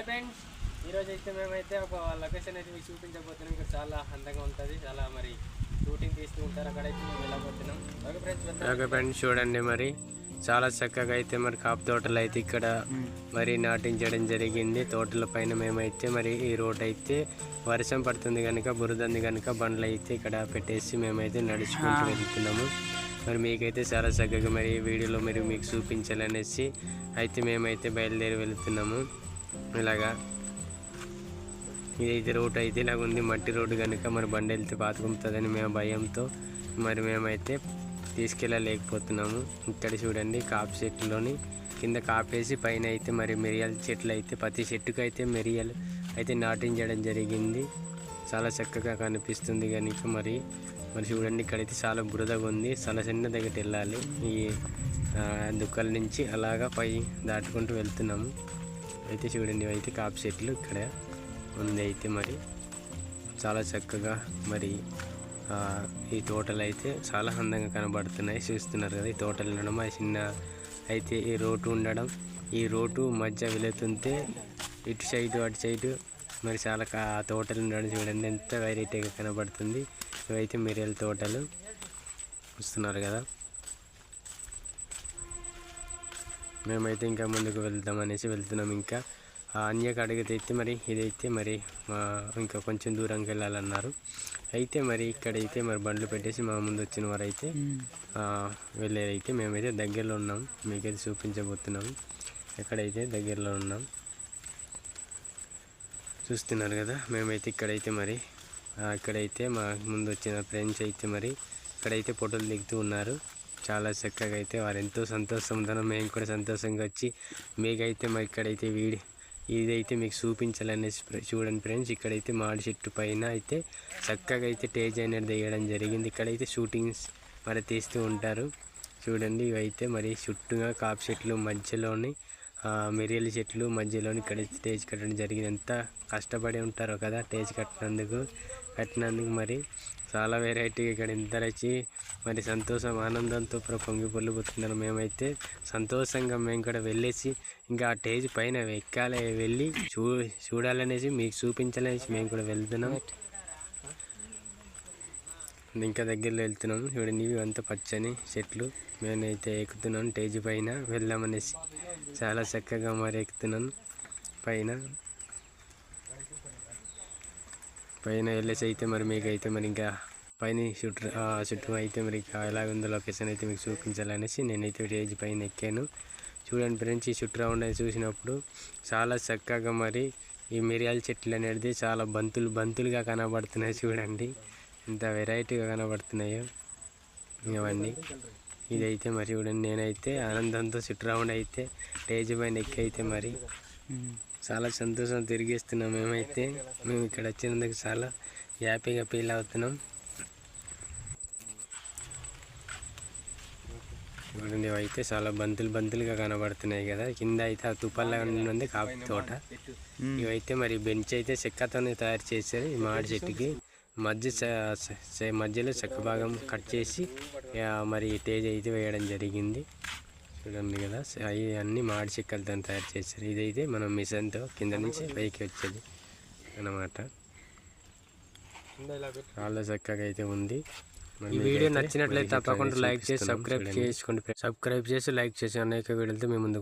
Hi friends. ఈరోజు అయితే మేమైతే ఒక లొకేషన్ అయితే మీకు చూపించబోతున్నాం. ఇక్కడ చాలా అందంగా ఉంటుంది. చాలా మరి షూటింగ్ తీస్తూ ఉంటారు. అక్కడైతే మేము వెళ్ళబోతున్నాం ఓకే ఫ్రెండ్స్ ఓకే ఫ్రెండ్స్ చూడండి మరి. చాలా చక్కగా అయితే మరి కాపు తోటలు అయితే ఇక్కడ మరి నాటించడం జరిగింది. తోటల పైన మేమైతే మరి ఈ రోడ్ అయితే వర్షం పడుతుంది కనుక బురదంది కనుక బండ్లు అయితే ఇక్కడ పెట్టేసి మేమైతే నడుచుకుంటూ వెళ్తున్నాము. మరి మీకైతే చాలా చక్కగా మరి ఈ వీడియోలో మరి మీకు చూపించాలనేసి అయితే మేమైతే బయలుదేరి వెళ్తున్నాము. ఇలాగా ఇదైతే రోడ్ అయితే ఇలాగ ఉంది. మట్టి రోడ్డు కనుక మరి బండి వెళ్తే పాతుకుంటుందని మేము భయంతో మరి మేమైతే తీసుకెళ్ళలేకపోతున్నాము. ఇక్కడ చూడండి కాపు చెట్టులోని కింద కాపేసి పైన అయితే మరి మిరియాల చెట్లు అయితే ప్రతి చెట్టుకు అయితే మిరియాలు అయితే నాటించడం జరిగింది. చాలా చక్కగా కనిపిస్తుంది కనుక మరి. మరి చూడండి ఇక్కడైతే చాలా బురదగా ఉంది. చాలా చిన్న దగ్గర వెళ్ళాలి. ఈ దుక్కల నుంచి అలాగా పై దాటుకుంటూ వెళ్తున్నాము. అయితే చూడండి ఇవైతే కాపు చెట్లు ఇక్కడ ఉంది అయితే మరి. చాలా చక్కగా మరి ఈ తోటలు అయితే చాలా అందంగా కనబడుతున్నాయి. చూస్తున్నారు కదా ఈ తోటలు ఉండడం ఆ చిన్న అయితే ఈ రోడ్డు ఉండడం. ఈ రోడ్డు మధ్య వెళుతుంటే ఇటు సైడు అటు సైడు మరి చాలా తోటలు ఉండడం చూడండి ఎంత వెరైటీగా కనబడుతుంది. ఇవైతే మిరియల తోటలు. చూస్తున్నారు కదా. మేమైతే ఇంకా ముందుకు వెళ్దాం అనేసి వెళ్తున్నాం ఇంకా. ఆ అన్యకు అడిగితే అయితే మరి ఇదైతే మరి మా ఇంకా కొంచెం దూరంకి వెళ్ళాలన్నారు. అయితే మరి ఇక్కడైతే మరి బండ్లు పెట్టేసి మా ముందు వచ్చిన వారు అయితే వెళ్ళేదైతే మేమైతే దగ్గరలో ఉన్నాం. మీకైతే చూపించబోతున్నాం. ఎక్కడైతే దగ్గరలో ఉన్నాం. చూస్తున్నారు కదా మేమైతే ఇక్కడైతే మరి ఇక్కడైతే మా ముందు వచ్చిన ఫ్రెండ్స్ అయితే మరి ఇక్కడైతే ఫోటోలు దిగుతూ ఉన్నారు. చాలా చక్కగా అయితే వారు ఎంతో సంతోషంతో మేము కూడా సంతోషంగా వచ్చి మీకైతే మా ఇక్కడైతే వీడి ఇదైతే మీకు చూపించాలనేసి చూడండి ఫ్రెండ్స్. ఇక్కడైతే మాడి చెట్టు పైన అయితే చక్కగా అయితే టేజ్ అనేది వేయడం జరిగింది. ఇక్కడైతే షూటింగ్స్ మరి తీస్తూ ఉంటారు. చూడండి ఇవైతే మరి చుట్టూగా కాపు చెట్లు మధ్యలోని ఆ, మిరియల చెట్లు మధ్యలోని ఇక్కడ స్టేజ్ కట్టడం జరిగింది ఎంత కష్టపడి ఉంటారో కదా స్టేజ్ కట్టినందుకు. కట్టినందుకు మరి చాలా వెరైటీగా ఇక్కడ ఇద్దరు వచ్చి మరి సంతోషం ఆనందంతో ప్ర- పొంగి పొల్లిపోతున్నారు మేమైతే సంతోషంగా మేము కూడా వెళ్ళేసి ఇంకా ఆ స్టేజ్ పైన ఎక్కాలి వెళ్ళి చూ చూడాలనేసి మీకు చూపించాలనేసి మేము కూడా వెళ్తున్నాం. ఇంకా దగ్గరలో వెళ్తున్నాం. చూడండి ఇవి అంతా పచ్చని చెట్లు. మేమైతే ఎక్కుతున్నాం స్టేజ్ పైన వెళ్దామనేసి. చాలా చక్కగా మరి ఎక్కుతున్నాను పైన. పైన వెళ్ళేసి అయితే మరి మీకైతే మరి ఇంకా పైన చుట్టూ ఆ చుట్టూ అయితే మరి ఇంకా ఎలా లొకేషన్ అయితే మీకు చూపించాలనేసి నేనైతే స్టేజ్ పైన ఎక్కాను. చూడండి ఫ్రెండ్స్ ఈ చుట్టూ రౌండ్ చూసినప్పుడు చాలా చక్కగా మరి ఈ మిరియాల చెట్లు అనేది చాలా బంతులు బంతులుగా కనబడుతున్నాయి చూడండి. ఎంత వెరైటీగా కనబడుతున్నాయో ఇవన్నీ. ఇదైతే మరి చూడండి నేనైతే ఆనందంతో చుట్టూ రౌండ్ అయితే స్టేజ్ పైన ఎక్కైతే మరి చాలా సంతోషం తిరిగిస్తున్నాం. మేమైతే మేము ఇక్కడ వచ్చినందుకు చాలా హ్యాపీగా ఫీల్ అవుతున్నాం. చూడండి ఇవైతే చాలా బంతులు బంతులుగా కనబడుతున్నాయి కదా. కింద అయితే ఆ తుప్పల్లా ఉన్నది కాపు తోట. ఇవైతే మరి బెంచ్ అయితే చెక్కతోనే తయారు చేశారు ఈ మామిడి చెట్టుకి. మధ్య మధ్యలో చెక్క భాగం కట్ చేసి మరి టేజ్ అయితే వేయడం జరిగింది. చూడండి కదా అవి అన్ని మామిడి చెక్కలతో తయారు చేశారు. ఇదైతే మనం మిషన్తో కింద నుంచి పైకి వచ్చేది అన్నమాట. చాలా చక్కగా అయితే ఉంది. ఈ వీడియో నచ్చినట్లయితే తప్పకుండా లైక్ చేసి సబ్స్క్రైబ్ చేసుకోండి సబ్స్క్రైబ్ చేసి లైక్ చేసి అనేక వీడియోలతో మేము ముందుకు